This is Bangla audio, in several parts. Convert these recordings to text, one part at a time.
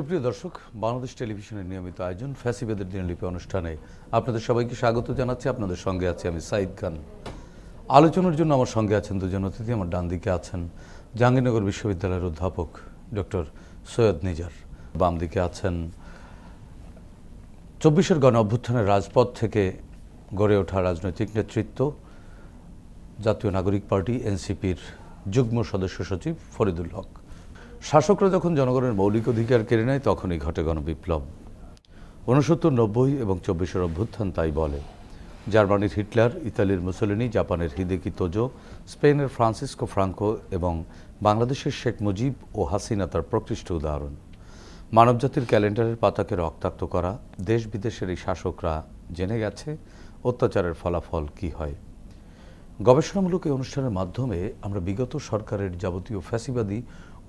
সুপ্রিয় দর্শক, বাংলাদেশ টেলিভিশনের নিয়মিত আয়োজন ফ্যাসিবাদের দিনলিপি অনুষ্ঠানে আপনাদের সবাইকে স্বাগত জানাচ্ছি। আপনাদের সঙ্গে আছি আমি সাইদ খান। আলোচনার জন্য আমার সঙ্গে আছেন দুজন অতিথি। আমার ডান দিকে আছেন জাহাঙ্গীরনগর বিশ্ববিদ্যালয়ের অধ্যাপক ডক্টর সৈয়দ নিজার। বাম দিকে আছেন চব্বিশের গণ অভ্যুত্থানের রাজপথ থেকে গড়ে ওঠা রাজনৈতিক নেতৃত্ব, জাতীয় নাগরিক পার্টি, এনসিপির যুগ্ম সদস্য সচিব ফরিদুল হক। শাসকরা যখন জনগণের মৌলিক অধিকার কেড়ে নেয়, তখনই ঘটে গণবিপ্লব। ঊনসত্তর নব্বই এবং চব্বিশের অভ্যুত্থান তাই বলে। জার্মানির হিটলার, ইতালির মুসোলিনি, জাপানের হিদেকি তোজো, স্পেনের ফ্রান্সিসকো ফ্রাঙ্কো এবং বাংলাদেশের শেখ মুজিব ও হাসিনা তার প্রকৃষ্ট উদাহরণ। মানবজাতির ক্যালেন্ডারের পাতাকে রক্তাক্ত করা দেশ বিদেশের এই শাসকরা জেনে গেছে অত্যাচারের ফলাফল কি হয়। গবেষণামূলক এই অনুষ্ঠানের মাধ্যমে আমরা বিগত সরকারের যাবতীয় ফ্যাসিবাদী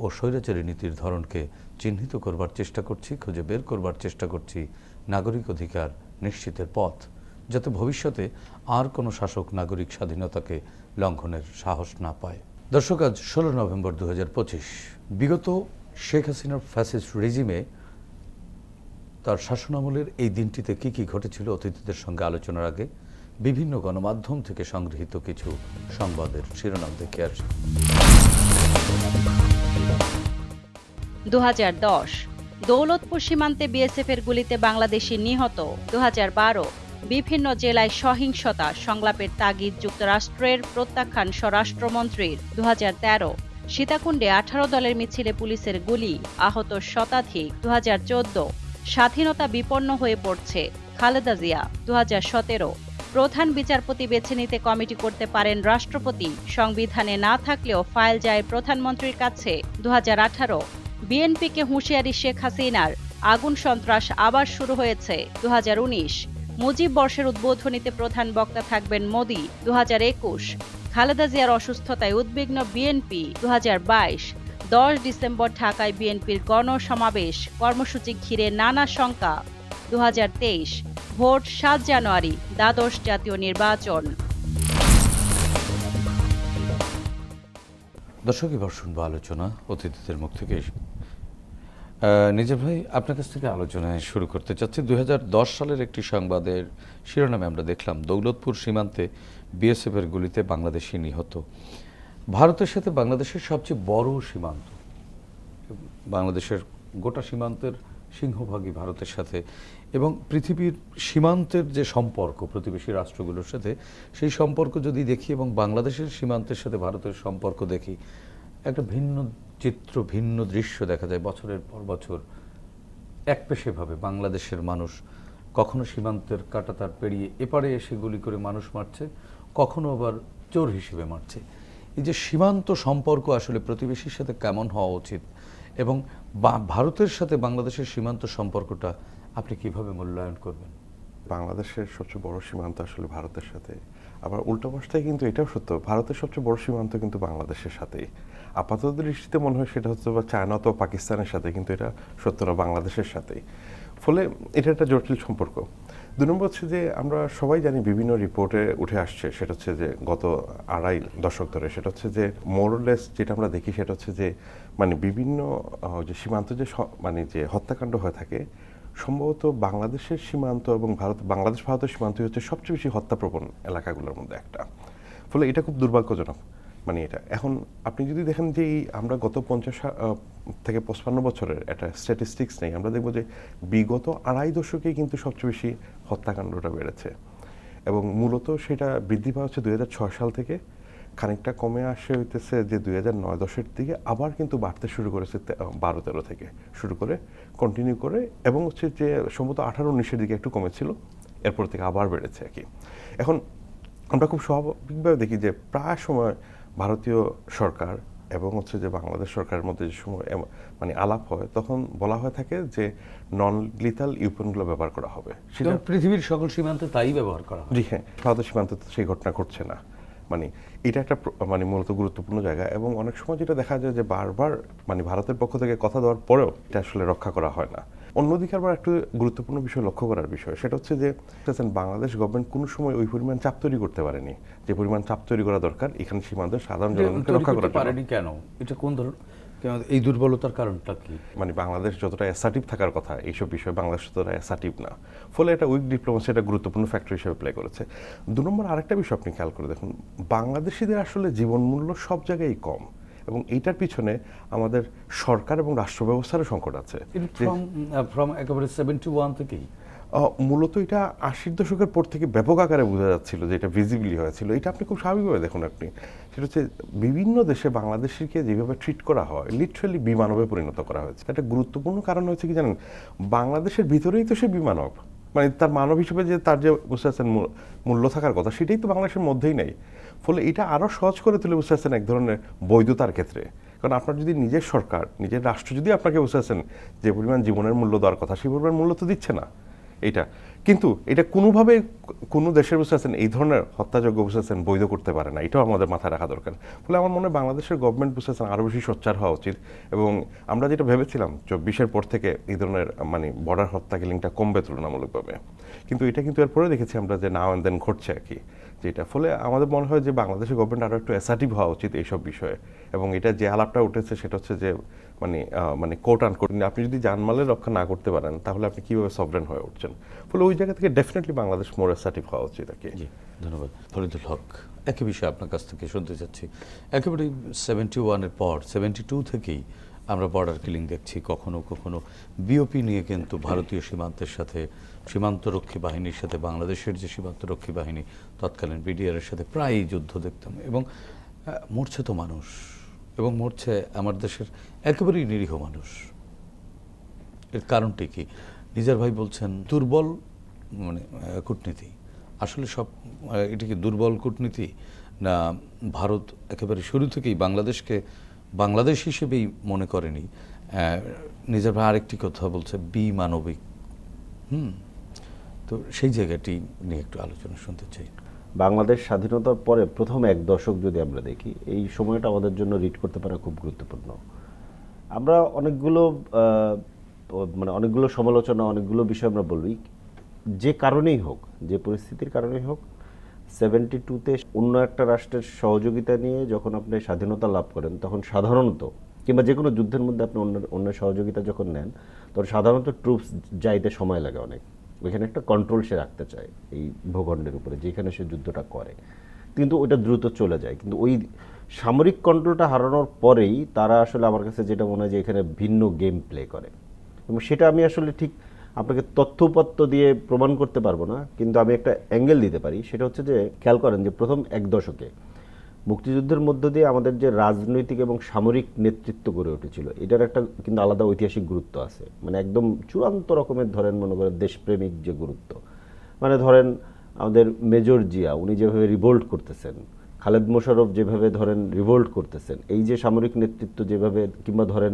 ও স্বৈরাচারী নীতির ধরনকে চিহ্নিত করবার চেষ্টা করছি, খুঁজে বের করবার চেষ্টা করছি নাগরিক অধিকার নিশ্চিতের পথ, যাতে ভবিষ্যতে আর কোনো শাসক নাগরিক স্বাধীনতাকে লঙ্ঘনের সাহস না পায়। দর্শক, আজ ষোলো নভেম্বর দু বিগত শেখ হাসিনার ফ্যাসিস্ট রেজিমে তার শাসনামলের এই দিনটিতে কি কি ঘটেছিল অতিথিদের সঙ্গে আলোচনার আগে বিভিন্ন গণমাধ্যম থেকে সংগৃহীত কিছু সংবাদের শিরোনাম দেখে আসি। দু হাজার দশ, দৌলতপুর সীমান্তে বিএসএফের গুলিতে বাংলাদেশি নিহত দু হাজার বারো, বিভিন্ন জেলায় সহিংসতা, সংলাপের তাগিদ যুক্তরাষ্ট্রের প্রত্যাখ্যান স্বরাষ্ট্রমন্ত্রীর দু হাজার তেরো, সীতাকুণ্ডে আঠারো দলের মিছিলে পুলিশের গুলি, আহত শতাধিক দু হাজার চোদ্দ, স্বাধীনতা বিপন্ন হয়ে পড়ছে খালেদা জিয়া দু হাজার সতেরো প্রধান বিচারপতি বেছে নিতে কমিটি করতে পারেন রাষ্ট্রপতি। সংবিধানে না থাকলেও ফাইল যায় প্রধানমন্ত্রীর কাছে। দুহাজার আঠারো, বিএনপিকে হুঁশিয়ারি শেখ হাসিনার আগুন সন্ত্রাস আবার শুরু হয়েছে। দুহাজার উনিশ, মুজিব বর্ষের উদ্বোধনীতে প্রধান বক্তা থাকবেন মোদি। দু খালেদা জিয়ার অসুস্থতায় উদ্বিগ্ন বিএনপি। দু দশ ডিসেম্বর ঢাকায় বিএনপির গণসমাবেশ। কর্মসূচি ঘিরে নানা শঙ্কা। দু হাজার তেইশ, ভোট সাত জানুয়ারি, দ্বাদশ জাতীয় নির্বাচন। দর্শক, এবার শুনব আলোচনা অতিথিদের মুখ থেকে। নিজের ভাই, আপনার কাছ থেকে আলোচনায় শুরু করতে চাচ্ছি। দুই সালের একটি সংবাদের শিরোনামে আমরা দেখলাম, দৌলতপুর সীমান্তে বিএসএফ এর গুলিতে বাংলাদেশি নিহত। ভারতের সাথে বাংলাদেশের সবচেয়ে বড় সীমান্ত। বাংলাদেশের গোটা সীমান্তের সিংহভাগই ভারতের সাথে এবং পৃথিবীর সীমান্তের যে সম্পর্ক প্রতিবেশী রাষ্ট্রগুলোর সাথে, সেই সম্পর্ক যদি দেখি এবং বাংলাদেশের সীমান্তের সাথে ভারতের সম্পর্ক দেখি, একটা ভিন্ন চিত্র, ভিন্ন দৃশ্য দেখা যায় বছরের পর বছর। একপেশেভাবে বাংলাদেশের মানুষ কখনো সীমান্তের কাটাতার পেরিয়ে এপারে এসে গুলি করে মানুষ মারছে, কখনো আবার চোর হিসেবে মারছে। এই যে সীমান্ত সম্পর্ক আসলে প্রতিবেশীর সাথে কেমন হওয়া উচিত এবং ভারতের সাথে বাংলাদেশের সীমান্ত সম্পর্কটা আপনি কীভাবে মূল্যায়ন করবেন? বাংলাদেশের সবচেয়ে বড় সীমান্ত আসলে ভারতের সাথে। আবার উল্টো পাশটায় কিন্তু এটাও সত্য, ভারতের সবচেয়ে বড় সীমান্ত কিন্তু বাংলাদেশের সাথেই। আপাতত দৃষ্টিতে মনে হয় সেটা হচ্ছে বা চায়না অথবা পাকিস্তানের সাথে, কিন্তু এটা সত্য না, বাংলাদেশের সাথেই। ফলে এটা একটা জটিল সম্পর্ক। দু নম্বর হচ্ছে যে আমরা সবাই জানি বিভিন্ন রিপোর্টে উঠে আসছে, সেটা হচ্ছে যে গত আড়াই দশক ধরে, সেটা হচ্ছে যে মোরলেস যেটা আমরা দেখি সেটা হচ্ছে যে মানে বিভিন্ন যে সীমান্ত যে মানে যে হত্যাকাণ্ড হয়ে থাকে সম্ভবত বাংলাদেশের সীমান্ত এবং ভারত, বাংলাদেশ, ভারতের সীমান্তই হচ্ছে সবচেয়ে বেশি হত্যাপ্রবণ এলাকাগুলোর মধ্যে একটা। ফলে এটা খুব দুর্ভাগ্যজনক মানে এটা। এখন আপনি যদি দেখেন যে আমরা গত পঞ্চাশ থেকে পঁচপান্ন বছরের একটা স্ট্যাটিস্টিক্স নেই, আমরা দেখব যে বিগত আড়াই দশকে কিন্তু সবচেয়ে বেশি হত্যাকাণ্ডটা বেড়েছে। এবং মূলত সেটা বৃদ্ধি পাওয়া হচ্ছে দু হাজার ছয় সাল থেকে। খানিকটা কমে আসে হইতেছে যে দুই হাজার নয় দশের দিকে, আবার কিন্তু বাড়তে শুরু করেছে বারো তেরো থেকে শুরু করে কন্টিনিউ করে এবং হচ্ছে যে সম্ভবত আঠারো উনিশের দিকে একটু কমেছিল এরপর থেকে আবার বেড়েছে আর কি। এখন আমরা খুব স্বাভাবিকভাবে দেখি যে প্রায় সময় ভারতীয় সরকার এবং হচ্ছে যে বাংলাদেশ সরকারের মধ্যে যে সময় মানে আলাপ হয় তখন বলা হয়ে থাকে যে নন লিথাল ইউপনগুলো ব্যবহার করা হবে। সেটা পৃথিবীর সকল সীমান্তে তাই ব্যবহার করা হয়। জি হ্যাঁ ভারতের সীমান্তে তো সেই ঘটনা ঘটছে না। মানে এটা একটা মানে মূলত গুরুত্বপূর্ণ জায়গা এবং অনেক সময় যেটা দেখা যায় যে বারবার মানে ভারতের পক্ষ থেকে কথা দেওয়ার পরেও এটা আসলে রক্ষা করা হয় না। অন্যদিকে আবার একটু গুরুত্বপূর্ণ বিষয় লক্ষ্য করার বিষয় সেটা হচ্ছে যে বাংলাদেশ গভর্নমেন্ট কোনো সময় ওই পরিমাণ চাপ তৈরি করতে পারেনি। যে পরিমাণ চাপ তৈরি করা দরকার এখানে সীমান্ত সাধারণ জনগণকে রক্ষা করতে পারেনি কেন? এটা কোন ধরনের? এই দুর্বলতার কারণটা কি? মানে বাংলাদেশ যতটা অ্যাসার্টিভ থাকার কথা এইসব বিষয়ে বাংলাদেশ ততটা অ্যাসার্টিভ না। ফলে এটা উইক ডিপ্লোমেসি একটা গুরুত্বপূর্ণ ফ্যাক্টর হিসেবে প্লে করেছে। দু নম্বর আরেকটা বিষয় আপনি খেয়াল করে দেখুন বাংলাদেশিদের আসলে জীবন মূল্য সব জায়গায় কম এবং এইটার পিছনে আমাদের সরকার এবং রাষ্ট্র ব্যবস্থারও সংকট আছে। ফ্রম ফ্রম একেবারে সেভেন্টি ওয়ান থেকেই। মূলত এটা আশির দশকের পর থেকে ব্যাপক আকারে বোঝা যাচ্ছিল যে এটা ভিজিবলি হয়েছিল। এটা আপনি খুব স্বাভাবিকভাবে দেখুন আপনি। সেটা হচ্ছে বিভিন্ন দেশে বাংলাদেশিকে যেভাবে ট্রিট করা হয় লিটারালি বিমানবে পরিণত করা হয়েছে। একটা গুরুত্বপূর্ণ কারণ হচ্ছে কি জানেন? বাংলাদেশের ভিতরেই তো সে বিমানব। মানে তার মানব হিসেবে যে তার যে বুঝতে পারছেন মূল্য থাকার কথা, সেটাই তো বাংলাদেশের মধ্যেই নেই। ফলে এটা আরও সহজ করে তুলে বুঝতে পারছেন এক ধরনের বৈধতার ক্ষেত্রে। কারণ আপনার যদি নিজের সরকার, নিজের রাষ্ট্র যদি আপনাকে বুঝতে পারছেন যে পরিমাণ জীবনের মূল্য দেওয়ার কথা, সেই পরিমাণ মূল্য তো দিচ্ছে না। এটা কিন্তু এটা কোনোভাবে কোনো দেশের বসে আছেন এই ধরনের হত্যাযোগ্য বসে আছেন বৈধ করতে পারে না। এটাও আমাদের মাথায় রাখা দরকার। ফলে আমার মনে হয় বাংলাদেশের গভর্নমেন্ট বসে আছেন আরও বেশি সোচ্চার হওয়া উচিত। এবং আমরা যেটা ভেবেছিলাম, চব্বিশের পর থেকে এই ধরনের মানে বর্ডার হত্যা কিলিংটা কমবে তুলনামূলকভাবে। কিন্তু এটা কিন্তু এরপরে দেখেছি আমরা যে অ্যান্ড দেন ঘটছে আর কি যেটা ফলে আমাদের মনে হয় যে বাংলাদেশের গভর্নমেন্ট আরও একটু অ্যাসার্টিভ হওয়া উচিত এইসব বিষয়ে। এবং এটা যে আলাপটা উঠেছে, সেটা হচ্ছে যে মানে মানে আন কোর্ট আপনি যদি জানমালের রক্ষা না করতে পারেন, তাহলে আপনি কীভাবে সভরেন হয়ে উঠছেন? ফলে ওই জায়গা থেকে ডেফিনেটলি বাংলাদেশ মোর অ্যাসার্টিভ হওয়া উচিত আর কি। ধন্যবাদ। ফরিদুল হক, একই বিষয়ে আপনার কাছ থেকে শুনতে চাচ্ছি। একেবারে সেভেন্টি ওয়ানের পর সেভেন্টি টু থেকেই আমরা বর্ডার কিলিং দেখছি কখনো কখনো। বিওপি নিয়ে কিন্তু ভারতীয় সীমান্তের সাথে, সীমান্তরক্ষী বাহিনীর সাথে, বাংলাদেশের যে সীমান্তরক্ষী বাহিনী, তৎকালীন বিডিআরের সাথে প্রায়ই যুদ্ধ দেখতাম। এবং মরছে তো মানুষ এবং মরছে আমার দেশের একেবারেই নিরীহ মানুষ। এর কারণটি কি? নিজার ভাই বলছেন, দুর্বল মানে কূটনীতি। আসলে সব এটা কি দুর্বল কূটনীতি? না, ভারত একেবারে শুরু থেকেই বাংলাদেশকে বাংলাদেশ হিসেবেই মনে করেনি। নিজের ভাই আরেকটি কথা বলছে, বিমানবিক। হুম, তো সেই জায়গাটি নিয়ে একটু আলোচনা শুনতে চাই। বাংলাদেশ স্বাধীনতার পরে প্রথম এক দশক যদি আমরা দেখি, এই সময়টা আমাদের জন্য রিড করতে পারা খুব গুরুত্বপূর্ণ। আমরা অনেকগুলো মানে অনেকগুলো সমালোচনা, অনেকগুলো বিষয় আমরা বলি, যে কারণেই হোক, যে পরিস্থিতির কারণেই হোক সেভেন্টি টুতে অন্য একটা রাষ্ট্রের সহযোগিতা নিয়ে যখন আপনি স্বাধীনতা লাভ করেন, তখন সাধারণত, কিংবা যে কোনো যুদ্ধের মধ্যে আপনি অন্য অন্য সহযোগিতা যখন নেন, তখন সাধারণত ট্রুপস যাইতে সময় লাগে অনেক। ওইখানে একটা কন্ট্রোল সে রাখতে চায় এই ভূখণ্ডের উপরে, যেখানে সে যুদ্ধটা করে। কিন্তু ওইটা দ্রুত চলে যায়। কিন্তু ওই সামরিক কন্ট্রোলটা হারানোর পরেই তারা আসলে আমার কাছে যেটা মনে হয় যে এখানে ভিন্ন গেম প্লে করে। এবং সেটা আমি আসলে ঠিক আপনাকে তথ্যপত্র দিয়ে প্রমাণ করতে পারব না, কিন্তু আমি একটা অ্যাঙ্গেল দিতে পারি। সেটা হচ্ছে যে, খেয়াল করেন যে প্রথম এক দশকে মুক্তিযুদ্ধের মধ্য দিয়ে আমাদের যে রাজনৈতিক এবং সামরিক নেতৃত্ব গড়ে উঠেছিল, এটার একটা কিন্তু আলাদা ঐতিহাসিক গুরুত্ব আছে। মানে একদম চূড়ান্ত রকমের ধরেন মনে করেন দেশপ্রেমিক যে গুরুত্ব। মানে ধরেন আমাদের মেজর জিয়া, উনি যেভাবে রিভোল্ট করতেছেন, খালেদ মোশারফ যেভাবে ধরেন রিভোল্ট করতেছেন, এই যে সামরিক নেতৃত্ব যেভাবে, কিংবা ধরেন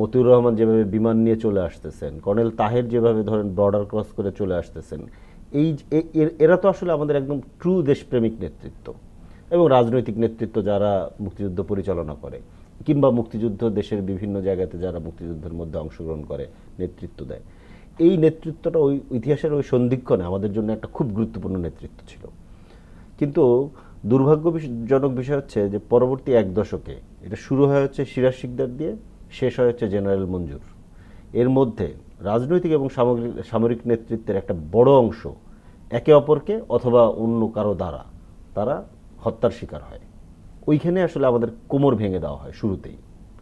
মতিউর রহমান যেভাবে বিমান নিয়ে চলে আসতেছেন, কর্নেল তাহের যেভাবে ধরেন বর্ডার ক্রস করে চলে আসতেছেন, এই এরা তো আসলে আমাদের একদম ট্রু দেশপ্রেমিক নেতৃত্ব। এবং রাজনৈতিক নেতৃত্ব যারা মুক্তিযুদ্ধ পরিচালনা করে, কিংবা মুক্তিযুদ্ধ দেশের বিভিন্ন জায়গাতে যারা মুক্তিযুদ্ধের মধ্যে অংশগ্রহণ করে, নেতৃত্ব দেয়। এই নেতৃত্বটা ওই ইতিহাসের ওই সন্ধিক্ষণে আমাদের জন্য একটা খুব গুরুত্বপূর্ণ নেতৃত্ব ছিল। কিন্তু দুর্ভাগ্যজনক বিষয় হচ্ছে যে পরবর্তী এক দশকে এটা শুরু হয়ে হচ্ছে সিরাজ শিকদার দিয়ে, শেষ হয়ে হচ্ছে জেনারেল মঞ্জুর। এর মধ্যে রাজনৈতিক এবং সামগ্রিক, সামরিক নেতৃত্বের একটা বড় অংশ একে অপরকে অথবা অন্য কারও দ্বারা তারা হত্যার শিকার হয়। ওইখানে আসলে আমাদের কোমর ভেঙে দেওয়া হয় শুরুতেই।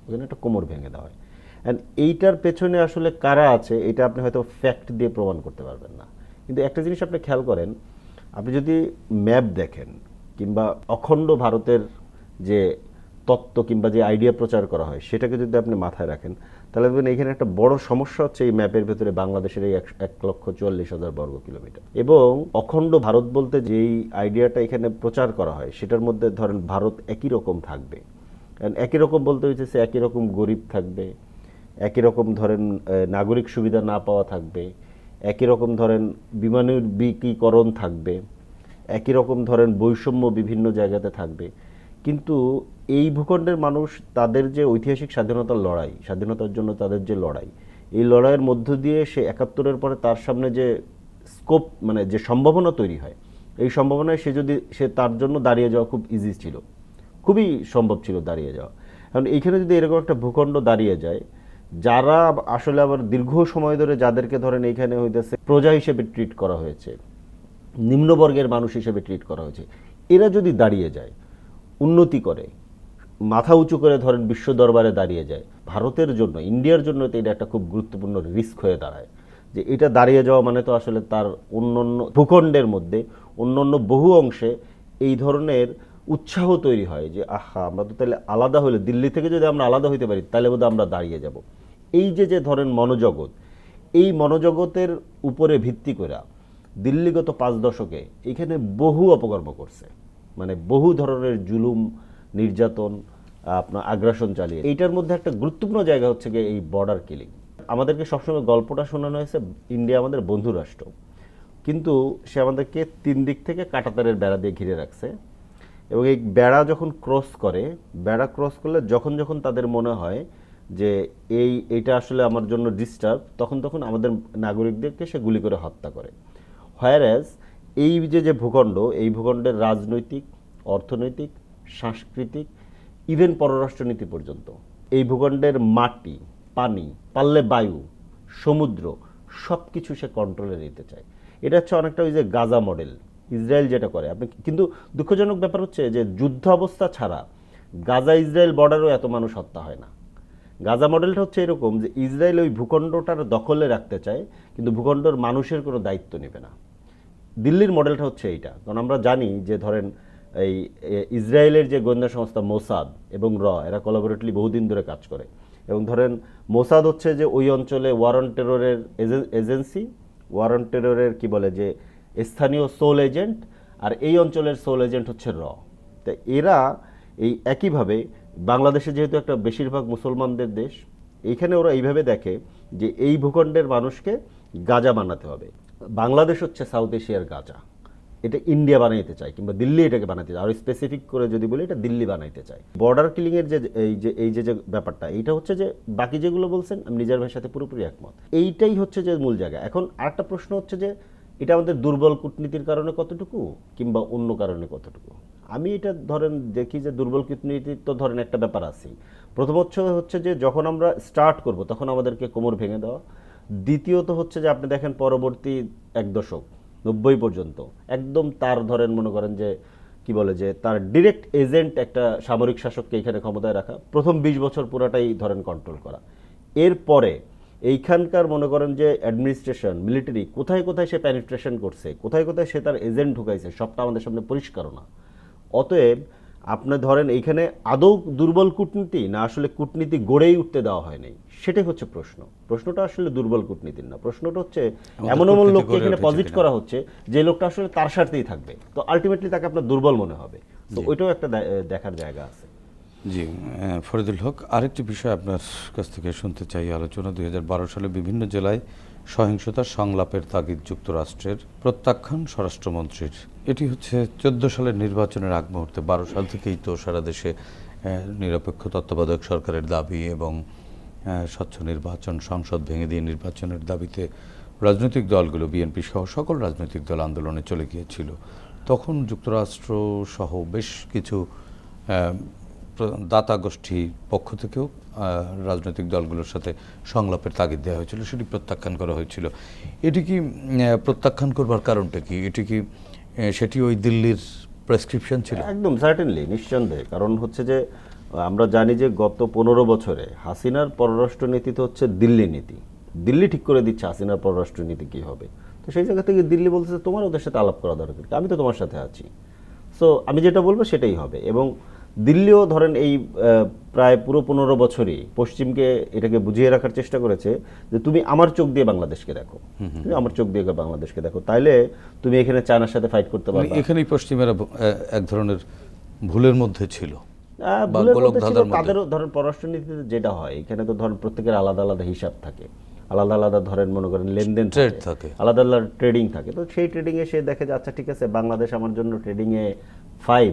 ওইখানে একটা কোমর ভেঙে দেওয়া হয়। অ্যান্ড এইটার পেছনে আসলে কারা আছে, এটা আপনি হয়তো ফ্যাক্ট দিয়ে প্রমাণ করতে পারবেন না। কিন্তু একটা জিনিস আপনি খেয়াল করেন, আপনি যদি ম্যাপ দেখেন কিংবা অখণ্ড ভারতের যে তত্ত্ব কিংবা যে আইডিয়া প্রচার করা হয়, সেটাকে যদি আপনি মাথায় রাখেন তাহলে দেখবেন এখানে একটা বড় সমস্যা হচ্ছে এই ম্যাপের ভেতরে বাংলাদেশের এই এক- লক্ষ চুয়াল্লিশ হাজার বর্গ কিলোমিটার। এবং অখণ্ড ভারত বলতে যেই আইডিয়াটা এখানে প্রচার করা হয়, সেটার মধ্যে ধরেন ভারত একই রকম থাকবে। একই রকম বলতে হয়েছে হচ্ছে একই রকম গরিব থাকবে, একই রকম ধরেন নাগরিক সুবিধা না পাওয়া থাকবে, একই রকম ধরেন বিমানের বিমানবিকীকরণ থাকবে, একই রকম ধরেন বৈষম্য বিভিন্ন জায়গাতে থাকবে। কিন্তু এই ভূখণ্ডের মানুষ তাদের যে ঐতিহাসিক স্বাধীনতার লড়াই, স্বাধীনতার জন্য তাদের যে লড়াই, এই লড়াইয়ের মধ্য দিয়ে সে একাত্তরের পরে তার সামনে যে স্কোপ মানে যে সম্ভাবনা তৈরি হয়, এই সম্ভাবনায় সে যদি, সে তার জন্য দাঁড়িয়ে যাওয়া খুব ইজি ছিল, খুবই সম্ভব ছিল দাঁড়িয়ে যাওয়া। এখন এইখানে যদি এরকম একটা ভূখণ্ড দাঁড়িয়ে যায়, যারা আসলে আবার দীর্ঘ সময় ধরে যাদেরকে ধরেন এইখানে হইতেছে প্রজা হিসেবে ট্রিট করা হয়েছে, নিম্নবর্গের মানুষ হিসেবে ট্রিট করা হয়েছে, এরা যদি দাঁড়িয়ে যায় উন্নতি করে, মাথা উঁচু করে ধরেন বিশ্ব দরবারে দাঁড়িয়ে যায়। ভারতের জন্য, ইন্ডিয়ার জন্য তো এটা একটা খুব গুরুত্বপূর্ণ রিস্ক হয়ে দাঁড়ায়। যে এটা দাঁড়িয়ে যাওয়া মানে তো আসলে তার অন্যান্য ভূখণ্ডের মধ্যে, অন্যান্য বহু অংশে এই ধরনের উৎসাহ তৈরি হয় যে, আহা, আমরা তো তাহলে আলাদা হলে, দিল্লি থেকে যদি আমরা আলাদা হইতে পারি, তাহলে বোধহয় আমরা দাঁড়িয়ে যাব। এই যে যে ধরেন মনোজগৎ, এই মনোজগতের উপরে ভিত্তি করে দিল্লি গত পাঁচ দশকে এখানে বহু অপকর্ম করছে। মানে বহু ধরনের জুলুম, নির্যাতন আপনার আগ্রাসন চালিয়ে। এইটার মধ্যে একটা গুরুত্বপূর্ণ জায়গা হচ্ছে গিয়ে এই বর্ডার কিলিং আমাদেরকে সবসময় গল্পটা শোনানো হয়েছে, ইন্ডিয়া আমাদের বন্ধু রাষ্ট্র। কিন্তু সে আমাদেরকে তিন দিক থেকে কাটাতারের বেড়া দিয়ে ঘিরে রাখছে। এবং এই বেড়া যখন ক্রস করে, বেড়া ক্রস করলে যখন যখন তাদের মনে হয় যে এই, এটা আসলে আমার জন্য ডিস্টার্ব তখন তখন আমাদের নাগরিকদেরকে সে গুলি করে হত্যা করে। হোয়ারাজ এই যে যে ভূখণ্ড, এই ভূখণ্ডের রাজনৈতিক, অর্থনৈতিক, সাংস্কৃতিক ইভেন পররাষ্ট্রনীতি পর্যন্ত, এই ভূখণ্ডের মাটি, পানি, পারলে বায়ু, সমুদ্র সব কিছু সে কন্ট্রোলে নিতে চায়। এটা হচ্ছে অনেকটা ওই যে গাজা মডেল ইসরায়েল যেটা করে। আপনি কিন্তু দুঃখজনক ব্যাপার হচ্ছে যে, যুদ্ধ অবস্থা ছাড়া গাজা, ইসরায়েল বর্ডারও এত মানুষ হত্যা হয় না। গাজা মডেলটা হচ্ছে এরকম যে, ইসরায়েল ওই ভূখণ্ডটার দখলে রাখতে চায়, কিন্তু ভূখণ্ডর মানুষের কোনো দায়িত্ব নেবে না। দিল্লির মডেলটা হচ্ছে এইটা। কারণ আমরা জানি যে ধরেন এই ইসরায়েলের যে গোয়েন্দা সংস্থা মোসাদ এবং র, এরা কোলাবোরেটলি বহুদিন ধরে কাজ করে। এবং ধরেন মোসাদ হচ্ছে যে ওই অঞ্চলে ওয়ারন টেররের এজেন্সি ওয়ারন টেরোরের কি বলে যে স্থানীয় সোল এজেন্ট আর এই অঞ্চলের সোল এজেন্ট হচ্ছে র। তো এরা এই একইভাবে বাংলাদেশে যেহেতু একটা বেশিরভাগ মুসলমানদের দেশ এইখানে ওরা এইভাবে দেখে যে এই ভূখণ্ডের মানুষকে গাজা বানাতে হবে। বাংলাদেশ হচ্ছে সাউথ এশিয়ার গাজা। এটা ইন্ডিয়া বানাইতে চায় কিংবা দিল্লি এটাকে বানাইতে চায়। আর স্পেসিফিক করে যদি বলি, এটা দিল্লি বানাইতে চায়। বর্ডার কিলিং এর যে, এই যে এই যে ব্যাপারটা, এইটা হচ্ছে যে বাকি যেগুলো বলছেন, আমি নিজের ভাইয়ের সাথে পুরোপুরি একমত। এইটাই হচ্ছে যে মূল জায়গা। এখন আরেকটা প্রশ্ন হচ্ছে যে, এটা আমাদের দুর্বল কূটনীতির কারণে কতটুকু, কিংবা অন্য কারণে কতটুকু? আমি এটা ধরেন দেখি যে দুর্বল কূটনীতির তো ধরেন একটা ব্যাপার আছেই। প্রথমত হচ্ছে যে যখন আমরা স্টার্ট করব, তখন আমাদেরকে কোমর ভেঙে দেওয়া দ্বিতীয়ত হচ্ছে যে আপনি দেখেন পরবর্তী এক দশক, নব্বই পর্যন্ত, একদম তার ধরেন মনে করেন যে, কি বলে যে, তার ডিরেক্ট এজেন্ট একটা সামরিক শাসককে এখানে ক্ষমতায় রাখা, প্রথম বিশ বছর পুরাটাই ধরেন কন্ট্রোল করা। এরপরে এইখানকার মনে করেন যে অ্যাডমিনিস্ট্রেশন মিলিটারি কোথায় কোথায় সে প্যানিট্রেশন করছে, কোথায় কোথায় সে তার এজেন্ট ঢুকাইছে, সবটা আমাদের সামনে পরিষ্কারও না। অতএব আপনি ধরেন এইখানে আদৌ দুর্বল কূটনীতি না আসলে কূটনীতি গড়েই উঠতে দেওয়া হয় নাই। সেটাই হচ্ছে প্রশ্ন। প্রশ্নটা আসলে দুর্বল কূটনীতির না। প্রশ্নটা হচ্ছে এমন এমন লোককে এখানে পজিট করা হচ্ছে যে লোকটা আসলে তার স্বার্থেই থাকবে। তো আলটিমেটলি তাকে আপনার দুর্বল মনে হবে। তো ওইটাও একটা দেখার জায়গা আছে। জি ফরিদুল হক আরেকটি বিষয় আপনার কাছ থেকে শুনতে চাই। আলোচনা দুই হাজার বারো সালে বিভিন্ন জেলায় সহিংসতার সংলাপের তাগিদ যুক্তরাষ্ট্রের প্রত্যাখ্যান স্বরাষ্ট্রমন্ত্রীর। এটি হচ্ছে চোদ্দ সালের নির্বাচনের আগ মুহূর্তে। বারো সাল থেকেই তো সারা দেশে নিরপেক্ষ তত্ত্বাবধায়ক সরকারের দাবি এবং স্বচ্ছ নির্বাচন, সংসদ ভেঙে দিয়ে নির্বাচনের দাবিতে রাজনৈতিক দলগুলো, বিএনপি সহ সকল রাজনৈতিক দল আন্দোলনে চলে গিয়েছিল। তখন যুক্তরাষ্ট্র সহ বেশ কিছু দাতা গোষ্ঠীর পক্ষ থেকেও রাজনৈতিক দলগুলোর সাথে সংলাপের তাগিদ দেওয়া হয়েছিল, সেটি প্রত্যাখ্যান করা হয়েছিল। এটি কি প্রত্যাখ্যান করবার কারণটা কি? এটি কি সেটি ওই দিল্লির প্রেসক্রিপশন ছিল? একদম সার্টেনলি নিঃসন্দেহে। কারণ হচ্ছে যে আমরা জানি যে গত পনেরো বছরে হাসিনার পররাষ্ট্রনীতি তো হচ্ছে দিল্লি নীতি। দিল্লি ঠিক করে দিচ্ছে হাসিনার পররাষ্ট্রনীতি কী হবে। তো সেই জায়গা থেকে দিল্লি বলছে তোমার ওদের সাথে আলাপ করা দরকার আমি তো তোমার সাথে আছি। সো আমি যেটা বলব সেটাই হবে। এবং দিল্লিও ধরেন এই প্রায় পুরো পনেরো বছরই পশ্চিমকে এটাকে বুঝিয়ে রাখার চেষ্টা করেছে যে তুমি আমার চোখ দিয়ে বাংলাদেশকে দেখো। তুমি আমার চোখ দিয়ে বাংলাদেশকে দেখো। তাইলে তুমি এখানে চায়নার সাথে ফাইট করতে মানে পারবে এখানেই পশ্চিমেরা এক ধরনের ভুলের মধ্যে ছিল। তাদেরও ধরেন পররাষ্ট্রনীতিতে যেটা হয় এখানে তো ধরেন প্রত্যেকের আলাদা আলাদা হিসাব থাকে। আলাদা আলাদা ধরেন মনে করেন লেনদেন থাকে। আলাদা আলাদা ট্রেডিং থাকে। তো সেই ট্রেডিং এ সে দেখে যে আচ্ছা ঠিক আছে বাংলাদেশ আমার জন্য ট্রেডিং এ ফাইভ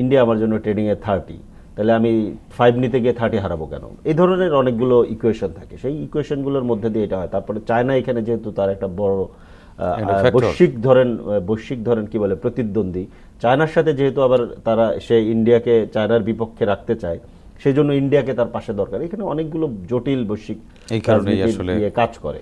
ইন্ডিয়া আমার জন্য ট্রেডিং এ থার্টি তাহলে আমি ফাইভ নিতে গিয়ে থার্টি হারাবো কেন? এই ধরনের অনেকগুলো ইকুয়েশন থাকে। সেই ইকুয়েশনগুলোর মধ্যে দিয়ে এটা হয়। তারপরে চায়না এখানে যেহেতু তার একটা বড় বৈশ্বিক ধরেন বৈশ্বিক ধরেন কি বলে প্রতিদ্বন্দ্বী। চায়নার সাথে যেহেতু আবার তারা সে ইন্ডিয়াকে চায়নার বিপক্ষে রাখতে চায় সেই জন্য ইন্ডিয়াকে তার পাশে দরকার। এখানে অনেকগুলো জটিল বৈশ্বিক কাজ করে।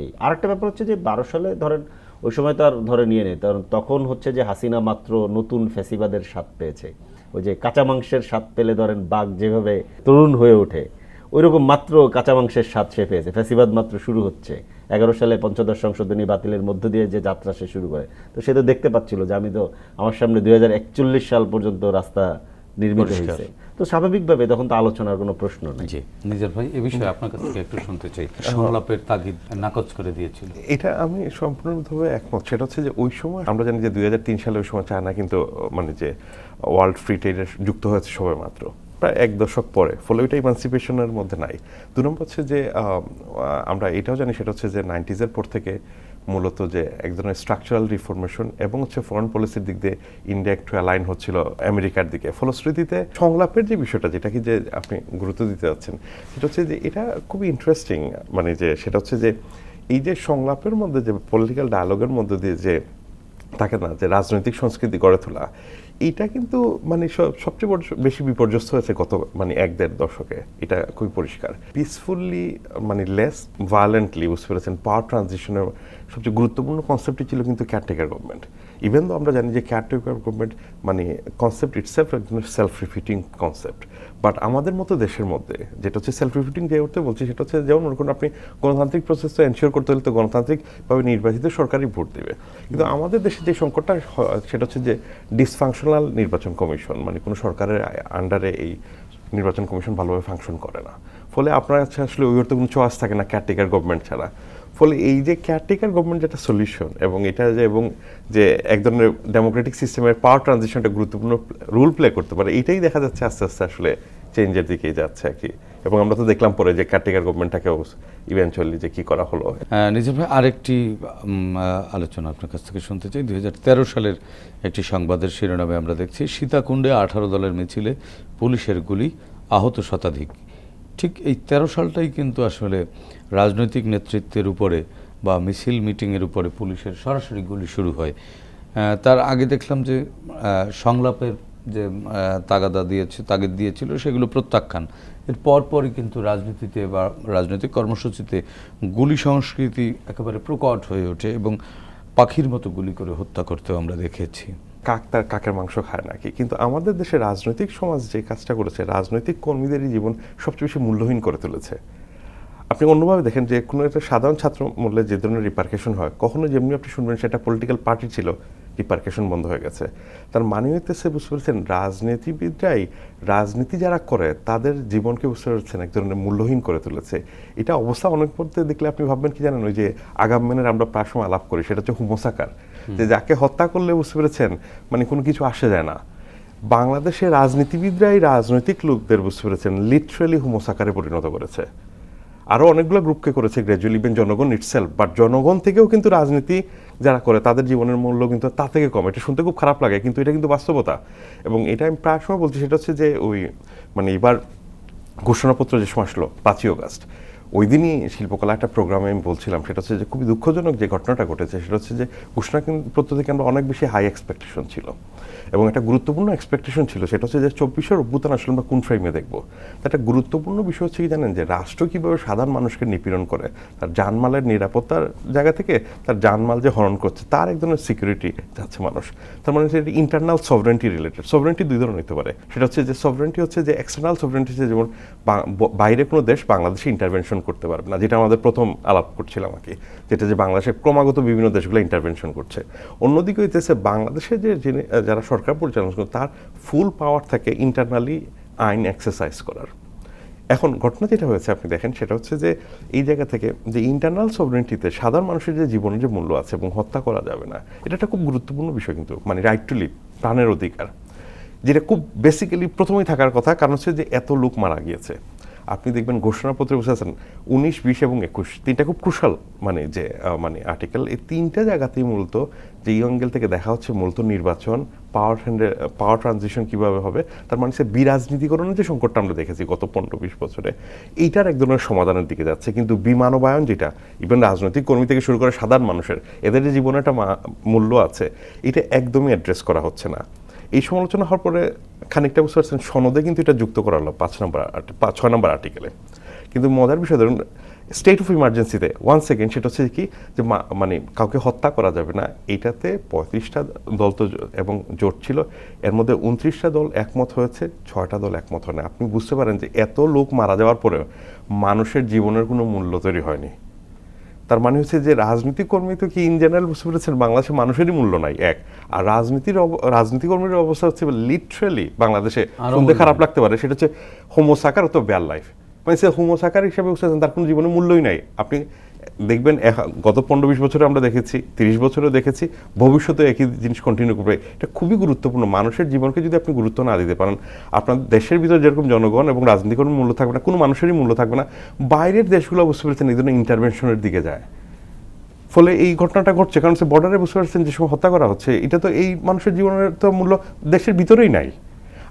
এই আরেকটা ব্যাপার হচ্ছে যে বারো সালে ধরেন ওই সময় তো আর ধরে নিয়ে নেই কারণ তখন হচ্ছে যে হাসিনা মাত্র নতুন ফ্যাসিবাদের স্বাদ পেয়েছে। ওই যে কাঁচা মাংসের স্বাদ পেলে ধরেন বাঘ যেভাবে তরুণ হয়ে ওঠে ওইরকম মাত্র কাঁচা মাংসের স্বাদ সে পেয়েছে। ফ্যাসিবাদ মাত্র শুরু হচ্ছে। এগারো সালে পঞ্চদশ সংশোধনী বাতিলের মধ্য দিয়ে যে যাত্রা সে শুরু করে। তো সে তো দেখতে পাচ্ছিল যে আমি তো আমার সামনে দুই হাজার একচল্লিশ সাল পর্যন্ত রাস্তা নির্মিত। হয়েছে। তো স্বাভাবিকভাবে তখন তো আলোচনার কোনো প্রশ্ন নেই। জি নিজের ভাই এ বিষয়ে আপনার কাছ থেকে একটু শুনতে চাই। সংলাপের তাগিদ নাকচ করে দিয়েছিল। এটা আমি সম্পূর্ণভাবে একমত। সেটা হচ্ছে যে ওই সময় আমরা জানি যে দুই হাজার তিন সালে ওই সময় চায়না কিন্তু মানে যে ওয়ার্ল্ড ফ্রি ট্রেডে যুক্ত হয়েছে সবে মাত্র। প্রায় এক দশক পরে ফলে ওইটা ইমানসিপেশনের মধ্যে নাই। দু নম্বর হচ্ছে যে আম, আমরা এটাও জানি সেটা হচ্ছে যে নাইনটিজের পর থেকে মূলত যে এক ধরনের স্ট্রাকচারাল রিফরমেশন এবং হচ্ছে ফরেন পলিসির দিক দিয়ে ইন্ডিয়া একটু অ্যালাইন হচ্ছিল আমেরিকার দিকে। ফলশ্রুতিতে সংলাপের যে বিষয়টা যেটা কি যে আপনি গুরুত্ব দিতে যাচ্ছেন সেটা হচ্ছে যে এটা খুবই ইন্টারেস্টিং মানে যে সেটা হচ্ছে যে এই যে সংলাপের মধ্যে যে পলিটিক্যাল ডায়ালগের মধ্যে দিয়ে যে থাকে না যে রাজনৈতিক সংস্কৃতি গড়ে তোলা। এটা কিন্তু মানে সব- সবচেয়ে বড় বেশি বিপর্যস্ত হয়েছে গত মানে এক দেড় দশকে। এটা খুবই পরিষ্কার। পিসফুললি মানে লেস ভায়োলেন্টলি বুঝতে পেরেছেন পাওয়ার ট্রানজিশনের সবচেয়ে গুরুত্বপূর্ণ কনসেপ্টটি ছিল কিন্তু কেয়ারটেকার গভর্নমেন্ট ইভেন তো আমরা জানি যে কেয়ারটেকার গভর্নমেন্ট মানে কনসেপ্ট ইটসেলফ একজন সেলফ রিপিটিং কনসেপ্ট বাট আমাদের মতো দেশের মধ্যে যেটা হচ্ছে সেলফ রিপিটিং যে অর্থে বলছি সেটা হচ্ছে যেমন মনে করুন আপনি গণতান্ত্রিক প্রসেস তো এনশিওর করতে হলে তো গণতান্ত্রিকভাবে নির্বাচিত সরকারই ভোট দেবে। কিন্তু আমাদের দেশে যে সংকটটা সেটা হচ্ছে যে ডিসফাংশনাল নির্বাচন কমিশন মানে কোনো সরকারের আন্ডারে এই নির্বাচন কমিশন ভালোভাবে ফাংশন করে না। ফলে আপনার কাছে আসলে ওই অর্থে কোনো চয়েস থাকে না কেয়ারটেকার গভর্নমেন্ট ছাড়া। ফলে এই যে কেয়ারটেকার গভর্নমেন্ট যেটা সলিউশন এবং এটা যে এবং যে এক ধরনের ডেমোক্রেটিক সিস্টেমের পাওয়ার ট্রানজিশনটা গুরুত্বপূর্ণ রোল প্লে করতে পারে, এটাই দেখা যাচ্ছে আস্তে আস্তে আসলে চেঞ্জের দিকেই যাচ্ছে আর কি। এবং আমরা তো দেখলাম পরে যে কেয়ারটেকার গভর্নমেন্টটাকেও ইভেনচুয়ালি যে কি করা হলো। নিজের ভাই, আরেকটি আলোচনা আপনার কাছ থেকে শুনতে চাই। দু হাজার তেরো সালের একটি সংবাদের শিরোনামে আমরা দেখছি, সীতাকুণ্ডে আঠারো দলের মিছিলে পুলিশের গুলি, আহত শতাধিক। ঠিক এই তেরো সালটাই কিন্তু আসলে রাজনৈতিক নেতৃত্বের উপরে বা মিছিল মিটিংয়ের উপরে পুলিশের সরাসরি গুলি শুরু হয়। তার আগে দেখলাম যে সংলাপের যে তাগাদা দিয়েছে, তাগিদ দিয়েছিল, সেগুলো প্রত্যাখ্যান। এর পরপরই কিন্তু রাজনীতিতে বা রাজনৈতিক কর্মসূচিতে গুলি সংস্কৃতি একেবারে প্রকট হয়ে ওঠে এবং পাখির মতো গুলি করে হত্যা করতেও আমরা দেখেছি। কাক তার কাকের মাংস খায় নাকি? কিন্তু আমাদের দেশে রাজনৈতিক সমাজ যে কাজটা করেছে, রাজনৈতিক কর্মীদেরই জীবন সবচেয়ে বেশি মূল্যহীন করে তুলেছে। আপনি অন্যভাবে দেখেন যে কোনো একটা সাধারণ ছাত্র মূল্যে যে ধরনের রিপার্কেশন হয়, কখনো যেমনি আপনি শুনবেন সেটা পলিটিক্যাল পার্টি ছিল রিপার্কেশন বন্ধ হয়ে গেছে। তার মানে হইতেছে বুঝতে পেরেছেন, রাজনীতিবিদরাই রাজনীতি যারা করে, তাদের জীবনকে বুঝতে পারছেন এক ধরনের মূল্যহীন করে তুলেছে। এটা অবস্থা অনেক মধ্যে দেখলে আপনি ভাববেন কি জানেন? ওই যে আগামনের আমরা প্রায় সময় আলাপ করি, সেটা হচ্ছে হুমোসাকার। যে যাকে হত্যা করলে বুঝতে পেরেছেন মানে কোনো কিছু আসে যায় না। বাংলাদেশের রাজনীতিবিদরাই রাজনৈতিক লোকদের বুঝতে পেরেছেন লিটারেলি হুমোসাকারে পরিণত করেছে। আরও অনেকগুলো গ্রুপকে করেছে গ্র্যাজুয়ালি ইভেন জনগণ ইটসেলফ বাট জনগণ থেকেও কিন্তু রাজনীতি যারা করে, তাদের জীবনের মূল্য কিন্তু তা থেকে কম। এটা শুনতে খুব খারাপ লাগে, কিন্তু এটা কিন্তু বাস্তবতা। এবং এটা আমি প্রায় সময় বলছি, সেটা হচ্ছে যে ওই মানে এবার ঘোষণাপত্র যে সময় আসলো, পাঁচই অগাস্ট ওই দিনই শিল্পকলা একটা প্রোগ্রামে আমি বলছিলাম, সেটা হচ্ছে যে খুবই দুঃখজনক যে ঘটনাটা ঘটেছে, সেটা হচ্ছে যে কুষ্ণা কিন্তু থেকে আমরা অনেক বেশি হাই এক্সপেকটেশন ছিল। এবং একটা গুরুত্বপূর্ণ এক্সপেকটেশন ছিল, সেটা হচ্ছে যে চব্বিশের অভ্যুত্থান আসলে আমরা কোন ফ্রেমে দেখব? একটা গুরুত্বপূর্ণ বিষয় হচ্ছে কি জানেন যে রাষ্ট্র কীভাবে সাধারণ মানুষকে নিপীড়ন করে? তার জানমালের নিরাপত্তার জায়গা থেকে তার জানমাল যে হরণ করছে, তার এক ধরনের সিকিউরিটি যাচ্ছে মানুষ। তার মানে সেটা ইন্টারনাল সভরেন্টি রিলেটেড সভরেন্টি দুই ধরনের হতে পারে। সেটা হচ্ছে যে সভরেন্টি হচ্ছে যে এক্সটার্নাল সভরেন্টি হচ্ছে যেমন বাইরে কোনো দেশ বাংলাদেশে ইন্টারভেনশন করতে পারবে না, যেটা আমাদের প্রথম আলাপ করছিলাম আর কি। যেটা যে বাংলাদেশে ক্রমাগত বিভিন্ন দেশগুলো ইন্টারভেনশন করছে। অন্যদিকে হইতেছে বাংলাদেশে যে যারা সরকার পরিচালনা করে তার ফুল পাওয়ার থাকে ইন্টারনালি আইন এক্সারসাইজ করার। এখন ঘটনা যেটা হয়েছে, আপনি দেখেন, সেটা হচ্ছে যে এই জায়গা থেকে যে ইন্টারনাল সভরেন্টিতে সাধারণ মানুষের যে জীবনের যে মূল্য আছে এবং হত্যা করা যাবে না, এটা একটা খুব গুরুত্বপূর্ণ বিষয় কিন্তু মানে রাইট টু লিভ প্রাণের অধিকার, যেটা খুব বেসিক্যালি প্রথমেই থাকার কথা, কারণ হচ্ছে যে এত লোক মারা গিয়েছে। আপনি দেখবেন ঘোষণাপত্রে বসে আছেন উনিশ, বিশ এবং একুশ। তিনটা খুব ক্রুশাল মানে যে মানে আর্টিকেল এই তিনটা জায়গাতেই মূলত যে অ্যাঙ্গেল থেকে দেখা হচ্ছে মূলত নির্বাচন পাওয়ার হ্যান্ডে পাওয়ার ট্রানজিশন কীভাবে হবে, তার মানে সে বিরাজনীতিকরণের যে সংকটটা আমরা দেখেছি গত পনেরো, বিশ বছরে, এইটার এক ধরনের সমাধানের দিকে যাচ্ছে। কিন্তু বিমানবায়ন যেটা ইভেন রাজনৈতিক কর্মী থেকে শুরু করে সাধারণ মানুষের, এদের যে জীবনে একটা মূল্য আছে, এটা একদমই অ্যাড্রেস করা হচ্ছে না। এই সমালোচনা হওয়ার পরে খানিকটা বুঝতে পারছেন, সনদে কিন্তু এটা যুক্ত করা হলো পাঁচ নম্বর পাঁচ, ছয় নম্বর আর্টিকেলে কিন্তু মজার বিষয় ধরুন স্টেট অফ ইমার্জেন্সিতে ওয়ান সেকেন্ড সেটা হচ্ছে কি যে মানে কাউকে হত্যা করা যাবে না এইটাতে পঁয়ত্রিশটা দল তো এবং জোট ছিল, এর মধ্যে উনত্রিশটা দল একমত হয়েছে, ছয়টা দল একমত হয় না আপনি বুঝতে পারেন যে এত লোক মারা যাওয়ার পরেও মানুষের জীবনের কোনো মূল্য তৈরি হয়নি। তার মানে হচ্ছে যে রাজনীতি কর্মী তো কি ইন জেনারেল বুঝতে পেরেছেন? বাংলাদেশের মানুষেরই মূল্য নাই এক। আর রাজনীতির রাজনীতি কর্মীর অবস্থা হচ্ছে লিটারেলি বাংলাদেশে শুনতে খারাপ লাগতে পারে। সেটা হচ্ছে হোমোসাকার অত বেয়ার লাইফ মানে সে হোমোসাকার হিসাবে বুঝতে তার কোনো জীবনে মূল্যই নাই। আপনি দেখবেন গত পনেরো বিশ বছরে আমরা দেখেছি, তিরিশ বছরেও দেখেছি ভবিষ্যতে একই জিনিস কন্টিনিউ করবে। এটা খুবই গুরুত্বপূর্ণ। মানুষের জীবনকে যদি আপনি গুরুত্ব না দিতে পারেন, আপনার দেশের ভিতরে যেরকম জনগণ এবং রাজনীতি কোনো মূল্য থাকবে না, কোনো মানুষেরই মূল্য থাকবে না, বাইরের দেশগুলো বুঝতে পেরেছেন এই ধরনের ইন্টারভেনশনের দিকে যায়। ফলে এই ঘটনাটা ঘটছে, কারণ সে বর্ডারে বুঝতে পারছেন যে সময় হত্যা করা হচ্ছে। এটা তো এই মানুষের জীবনের তো মূল্য দেশের ভিতরেই নাই।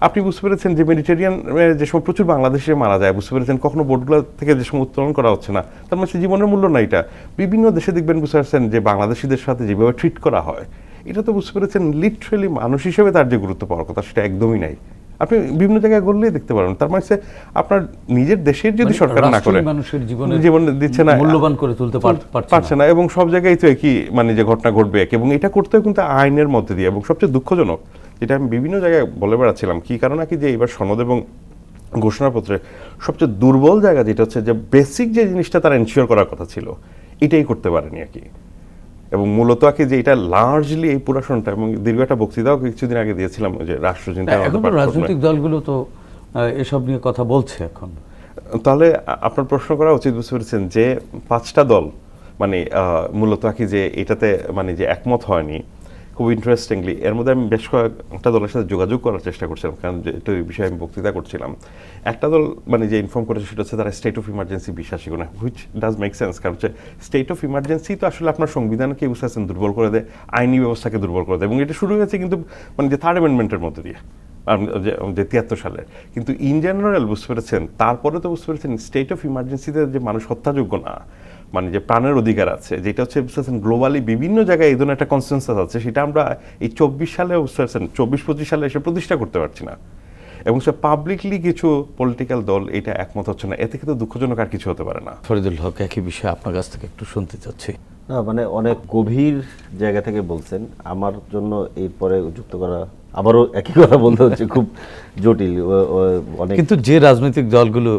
আপনি বুঝতে পেরেছেন যে মেডিটেরিয়ান যে সময় প্রচুর বাংলাদেশে মারা যায় বুঝতে পেরেছেন কখনো বোটগুলো থেকে যে সময় উত্তোলন করা হচ্ছে না। তার মানে জীবনের মূল্য নাই এটা। বিভিন্ন দেশে দেখবেন বুঝতে পারছেন যে বাংলাদেশিদের সাথে যেভাবে ট্রিট করা হয় এটা তো বুঝতে পেরেছেন লিটারেলি মানুষ হিসেবে তার যে গুরুত্ব পাওয়ার কথা সেটা একদমই নাই। আপনি বিভিন্ন জায়গায় গড়লেই দেখতে পারেন। তার মানে আপনার নিজের দেশের যদি মানে সরকার না করে মানুষের জীবনের জীবন দিচ্ছে না মূল্যবান করে তুলতে পারছে না। না। এবং সব জায়গায় তো একই মানে যে ঘটনা ঘটবে। এক এবং এটা করতেও কিন্তু আইনের মধ্যে দিয়ে এবং সবচেয়ে দুঃখজনক যেটা আমি বিভিন্ন জায়গায় বলে বেড়াচ্ছিলাম কি কারণ কি যে এবার সনদ এবং ঘোষণাপত্রে সবচেয়ে দুর্বল জায়গা যেটা হচ্ছে যে বেসিক যে জিনিসটা তারা এনশিওর করার কথা ছিল এটাই করতে পারেনি আর কি। এবং মূলত আর কি যে এটা লার্জলি এই পুরাশনটা এবং দীর্ঘ একটা বক্তৃতাও কিছুদিন আগে দিয়েছিলাম যে রাষ্ট্রচিন্তা তো রাজনৈতিক দলগুলো তো এসব নিয়ে কথা বলছে এখন। তাহলে আপনার প্রশ্ন করা উচিত বুঝতে পেরেছেন যে পাঁচটা দল মানে মূলত আর কি যে এটাতে মানে যে একমত হয়নি খুব ইন্টারেস্টিংলি এর মধ্যে আমি বেশ কয়েকটা দলের সাথে যোগাযোগ করার চেষ্টা করছিলাম, কারণ যে এটা এই বিষয়ে আমি বক্তৃতা করছিলাম। একটা দল মানে যে ইনফর্ম করেছে সেটা হচ্ছে তারা স্টেট অফ ইমার্জেন্সি বিশ্বাসী কোনো হুইচ ডাজ মেক সেন্স কারণ হচ্ছে স্টেট অফ ইমার্জেন্সি তো আসলে আপনার সংবিধানকে বুঝতে পারছেন দুর্বল করে দেয়, আইনি ব্যবস্থাকে দুর্বল করে দেয়, এবং এটা শুরু হয়েছে কিন্তু মানে যে থার্ড অ্যামেন্ডমেন্টের মধ্যে দিয়ে যে তিয়াত্তর সালে কিন্তু ইন জেনারেল বুঝতে পেরেছেন, তারপরে তো বুঝতে পেরেছেন স্টেট অফ ইমার্জেন্সিতে যে মানুষ হত্যাযোগ্য না মানে যে প্রাণের অধিকার আছে, যেটা হচ্ছে গ্লোবালি বিভিন্ন জায়গায় এই ধরনের একটা কনসেন্সাস আছে, সেটা আমরা এই চব্বিশ সালে চব্বিশ পঁচিশ সালে এসে প্রতিষ্ঠা করতে পারছি না। এবং সে পাবলিকলি কিছু পলিটিক্যাল দল এটা একমত হচ্ছে না। এতে কিন্তু দুঃখজনক আর কিছু হতে পারে না। ফরিদুল হক একই বিষয়ে আপনার কাছ থেকে একটু শুনতে চাচ্ছি। না মানে অনেক গভীর জায়গা থেকে বলছেন। আমার জন্য এরপরে যুক্ত করা আবারও একই কথা বলতে হচ্ছে খুব জটিল। অনেক কিন্তু যে রাজনৈতিক দলগুলো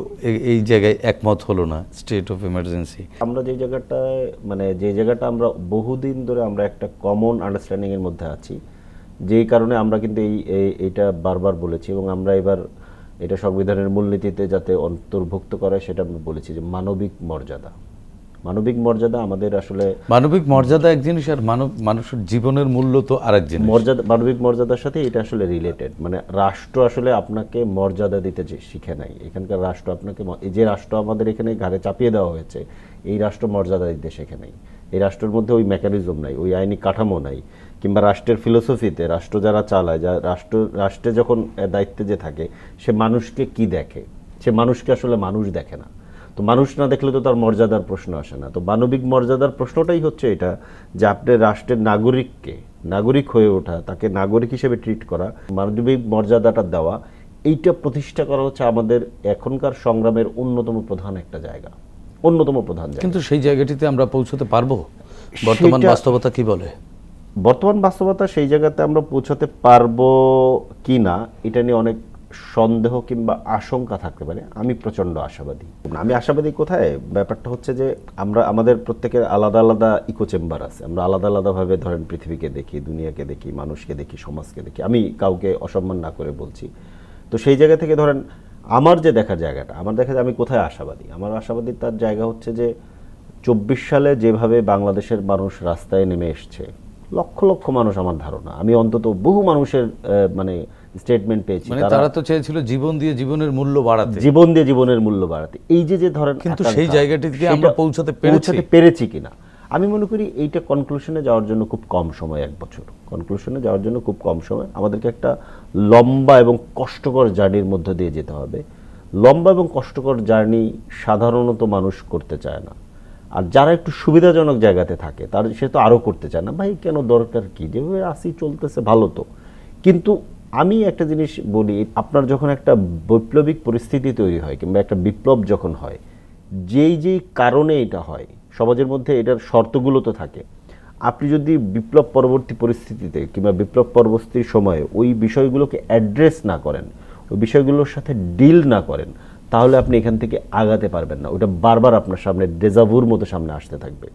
এই জায়গায় একমত হলো না স্টেট অফ ইমার্জেন্সি আমরা যে জায়গাটায় মানে যে জায়গাটা আমরা বহুদিন ধরে আমরা একটা কমন আন্ডারস্ট্যান্ডিং এর মধ্যে আছি যেই কারণে আমরা কিন্তু এই এই- এইটা বারবার বলেছি এবং আমরা এবার এটা সংবিধানের মূলনীতিতে যাতে অন্তর্ভুক্ত করে সেটা আমরা বলেছি যে মানবিক মর্যাদা। মানবিক মর্যাদা আমাদের আসলে মানবিক মর্যাদা এক জিনিস আর মানব মানুষের জীবনের মূল্য তো আরেক জিনিস। মর্যাদা মানবিক মর্যাদার সাথে এটা আসলে রিলেটেড মানে রাষ্ট্র আসলে আপনাকে মর্যাদা দিতে শিখে নাই। এখানকার রাষ্ট্র আপনাকে এই যে রাষ্ট্র আমাদের এখানে ঘাড়ে চাপিয়ে দেওয়া হয়েছে এই রাষ্ট্র মর্যাদা দিতে শেখে নাই। এই রাষ্ট্রের মধ্যে ওই মেকানিজম নাই ওই আইনি কাঠামো নাই। কিংবা রাষ্ট্রের ফিলোসফিতে রাষ্ট্র যারা চালায় যা রাষ্ট্র রাষ্ট্রে যখন দায়িত্বে যে থাকে সে মানুষকে কি দেখে? সে মানুষকে আসলে মানুষ দেখে না। তো মানুষ না দেখলে তো তার মর্যাদার প্রশ্ন আসে না। তো মানবিক মর্যাদার প্রশ্নটাই হচ্ছে এটা যে আপনি রাষ্ট্রের নাগরিককে নাগরিক হয়ে ওঠা তাকে নাগরিক হিসেবে ট্রিট করা মানবিক মর্যাদাটা দেওয়া এইটা প্রতিষ্ঠা করা হচ্ছে আমাদের এখনকার সংগ্রামের অন্যতম প্রধান একটা জায়গা। অন্যতম প্রধান জায়গা। কিন্তু সেই জায়গাটিতে আমরা পৌঁছতে পারব? বর্তমান বাস্তবতা কি বলে? বর্তমান বাস্তবতা সেই জায়গাতে আমরা পৌঁছাতে পারব কি না এটা নিয়ে অনেক সন্দেহ কিংবা আশঙ্কা থাকতে পারে। আমি প্রচণ্ড আশাবাদী। আমি আশাবাদী কোথায়? ব্যাপারটা হচ্ছে যে আমরা, আমাদের প্রত্যেকের আলাদা আলাদা ইকো চেম্বার আছে। আমরা আলাদা আলাদাভাবে ধরেন পৃথিবীকে দেখি, দুনিয়াকে দেখি, মানুষকে দেখি, সমাজকে দেখি। আমি কাউকে অসম্মান না করে বলছি। তো সেই জায়গা থেকে ধরেন আমার যে দেখার জায়গাটা, আমার দেখা যায় আমি কোথায় আশাবাদী? আমার আশাবাদী তার জায়গা হচ্ছে যে চব্বিশ সালে যেভাবে বাংলাদেশের মানুষ রাস্তায় নেমে এসছে লক্ষ লক্ষ মানুষ আমার ধারণা। আমি অন্তত বহু মানুষের মানে স্টেটমেন্ট পেয়েছি। মানে তারা তো চেয়েছিল জীবন দিয়ে জীবনের মূল্য বাড়াতে। জীবন দিয়ে জীবনের মূল্য বাড়াতে। এই যে যে ধরেন কিন্তু সেই জায়গাটিতে আমরা পৌঁছাতে পেরেছি? পৌঁছাতে পেরেছি কিনা? আমি মনে করি এইটা কনক্লুশনে যাওয়ার জন্য খুব কম সময় এক বছর। কনক্লুশনে যাওয়ার জন্য খুব কম সময়। আমাদেরকে একটা লম্বা এবং কষ্টকর জার্নির মধ্য দিয়ে যেতে হবে। লম্বা এবং কষ্টকর জার্নি সাধারণত মানুষ করতে চায় না। আর যারা একটু সুবিধাজনক জায়গাতে থাকে, তার সে তো আরও করতে চায় না, ভাই, কেন দরকার কি? যেভাবে আসি চলতেছে, ভালো তো। কিন্তু আমি একটা জিনিস বলি, আপনার যখন একটা বৈপ্লবিক পরিস্থিতি তৈরি হয় কিংবা একটা বিপ্লব যখন হয়, যেই যেই কারণে এটা হয়, সমাজের মধ্যে এটার শর্তগুলো তো থাকে। আপনি যদি বিপ্লব পরবর্তী পরিস্থিতিতে কিংবা বিপ্লব পরবর্তী সময়ে ওই বিষয়গুলোকে অ্যাড্রেস না করেন, ওই বিষয়গুলোর সাথে ডিল না করেন তাহলে আপনি এখান থেকে আগাতে পারবেন না। ওটা বারবার আপনার সামনে ডেজাভুর মতো সামনে আসতে থাকবে।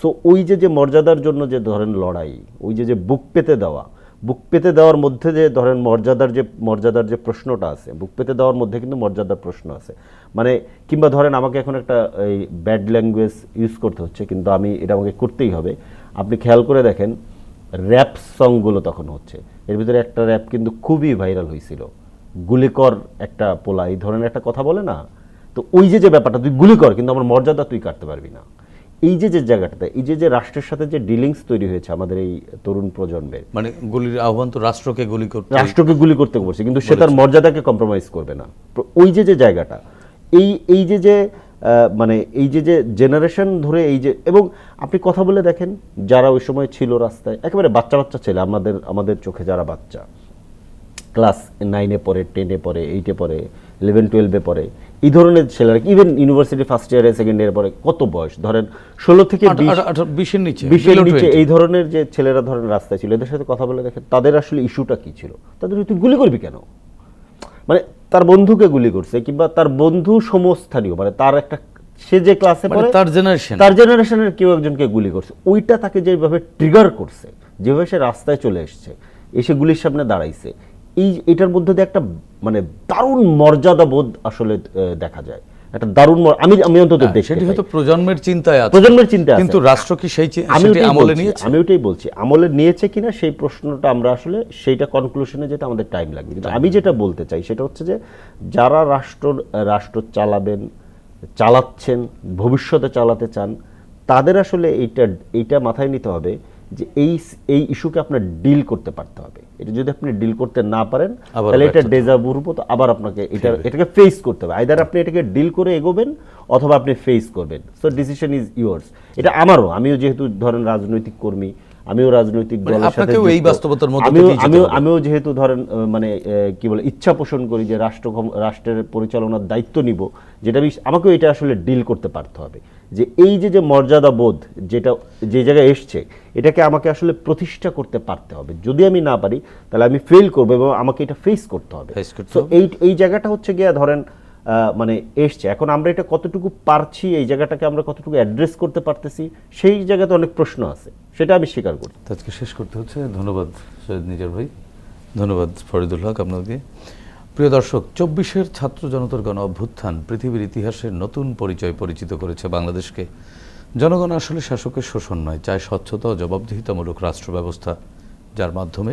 সো ওই যে যে মর্যাদার জন্য যে ধরেন লড়াই, ওই যে যে বুক পেতে দেওয়া, বুক পেতে দেওয়ার মধ্যে যে ধরেন মর্যাদার যে মর্যাদার যে প্রশ্নটা আছে, বুক পেতে দেওয়ার মধ্যে কিন্তু মর্যাদার প্রশ্ন আছে। মানে কিংবা ধরেন আমাকে এখন একটা এই ব্যাড ল্যাঙ্গুয়েজ ইউজ করতে হচ্ছে, কিন্তু আমি, এটা আমাকে করতেই হবে। আপনি খেয়াল করে দেখেন র্যাপ সংগুলো তখন হচ্ছে। এর ভিতরে একটা র্যাপ কিন্তু খুবই ভাইরাল হয়েছিল। গুলিকর একটা পোলা এই ধরনের একটা কথা বলে না। তো ওই যে যে ব্যাপারটা তুই গুলি কর কিন্তু আমার মর্যাদা তুই কাটতে পারবি না। এই যে যে জায়গাটাতে এই যে যে রাষ্ট্রের সাথে যে ডিলিংস তৈরি হয়েছে আমাদের এই তরুণ প্রজন্মের। মানে গুলির আহ্বান তো রাষ্ট্রকে গুলি করতে রাষ্ট্রকে গুলি করতে বলছে কিন্তু সে তার মর্যাদাকে কম্প্রোমাইজ করবে না। ওই যে যে জায়গাটা এই এই যে যে মানে এই যে যে জেনারেশন ধরে এই যে এবং আপনি কথা বলে দেখেন যারা ওই সময় ছিল রাস্তায় একেবারে বাচ্চা বাচ্চা ছেলে আমাদের আমাদের চোখে যারা বাচ্চা ক্লাস নাইনে পড়ে টেনে পড়ে এইটে পড়ে ইলেভেন টুয়েলভে পড়ে। এই ধরনের ছেলেরা ইভেন ইউনিভার্সিটি ফার্স্ট ইয়ারে সেকেন্ড ইয়ারে পড়ে কত বয়স? ধরেন ষোলো থেকে বিশের নিচে বিশের নিচে এই ধরনের যে ছেলেরা ধরেন রাস্তায় ছিল এদের সাথে কথা বলে দেখেন তাদের আসলে ইস্যুটা কি ছিল? তাদের তুই গুলি করবি কেন? মানে তার বন্ধুকে গুলি করছে কিংবা তার বন্ধু সমস্থানীয় মানে তার একটা সে যে ক্লাসে মানে পড়ে তার জেনারেশন তার জেনারেশনের কেউ একজনকে গুলি করছে। ওইটা তাকে যেভাবে ট্রিগার করছে যেভাবে সে রাস্তায় চলে এসছে এসে গুলির সামনে দাঁড়াইছে এই এটার মধ্যে দিয়ে একটা মানে দারুণ মর্যাদা বোধ আসলে দেখা যায়। একটা দারুণ আমি আমি অন্তত দেখতে সেটি হয়তো প্রজন্মের চিন্তায় আছে। প্রজন্মের চিন্তা আছে। কিন্তু রাষ্ট্র কি সেই আমি আমলে নিয়েছে? আমি ওটাই বলছি। আমলে নিয়েছে কিনা সেই প্রশ্নটা আমরা আসলে সেইটা কনক্লুশনে যেতে আমাদের টাইম লাগবে। কিন্তু আমি যেটা বলতে চাই সেটা হচ্ছে যে যারা রাষ্ট্র রাষ্ট্র চালাবেন চালাচ্ছেন ভবিষ্যতে চালাতে চান তাদের আসলে এইটা এইটা মাথায় নিতে হবে যে এই এই ইস্যুকে আপনার ডিল করতে পারতে হবে। এটা যদি আপনি ডিল করতে না পারেন তাহলে এটা। ডেজাবুর মতো আবার আপনাকে এটা এটাকে ফেস করতে হবে। আইদার আপনি এটাকে ডিল করে এগোবেন অথবা আপনি ফেস করবেন। সো ডিসিশন ইজ ইয়োর্স এটা আমারও আমিও যেহেতু ধরেন রাজনৈতিক কর্মী আমিও রাজনৈতিক মানে দলের সাথে এই বাস্তবতার মধ্যে আমিও আমিও আমিও যেহেতু ধরেন মানে কি বলে ইচ্ছা পোষণ করি যে রাষ্ট্র রাষ্ট্রের পরিচালনার দায়িত্ব নিব যেটা আমি আমাকেও এটা আসলে ডিল করতে পারতে হবে। যে এই যে যে মর্যাদা বোধ যেটা যে জায়গায় এসছে এটাকে আমাকে আসলে প্রতিষ্ঠা করতে পারতে হবে। যদি আমি না পারি তাহলে আমি ফেল করব এবং আমাকে এটা ফেস করতে হবে। এই এই জায়গাটা হচ্ছে গিয়া ধরেন মানে এসছে। এখন আমরা এটা কতটুকু পারছি, এই জায়গাটাকে আমরা কতটুকু অ্যাড্রেস করতে পারতেছি, সেই জায়গাতে অনেক প্রশ্ন আছে। সেটা আমি স্বীকার করি। আজকে শেষ করতে হচ্ছে। ধন্যবাদ সৈয়দ নিজের ভাই। ধন্যবাদ ফরিদুল হক আপনাকে। প্রিয় দর্শক, চব্বিশের ছাত্র জনতার গণ অভ্যুত্থান পৃথিবীর ইতিহাসের নতুন পরিচয় পরিচিত করেছে বাংলাদেশকে। জনগণ আসলে শাসকের শোষণ নয়, চায় স্বচ্ছতা ও জবাবদিহিতামূলক রাষ্ট্র ব্যবস্থা, যার মাধ্যমে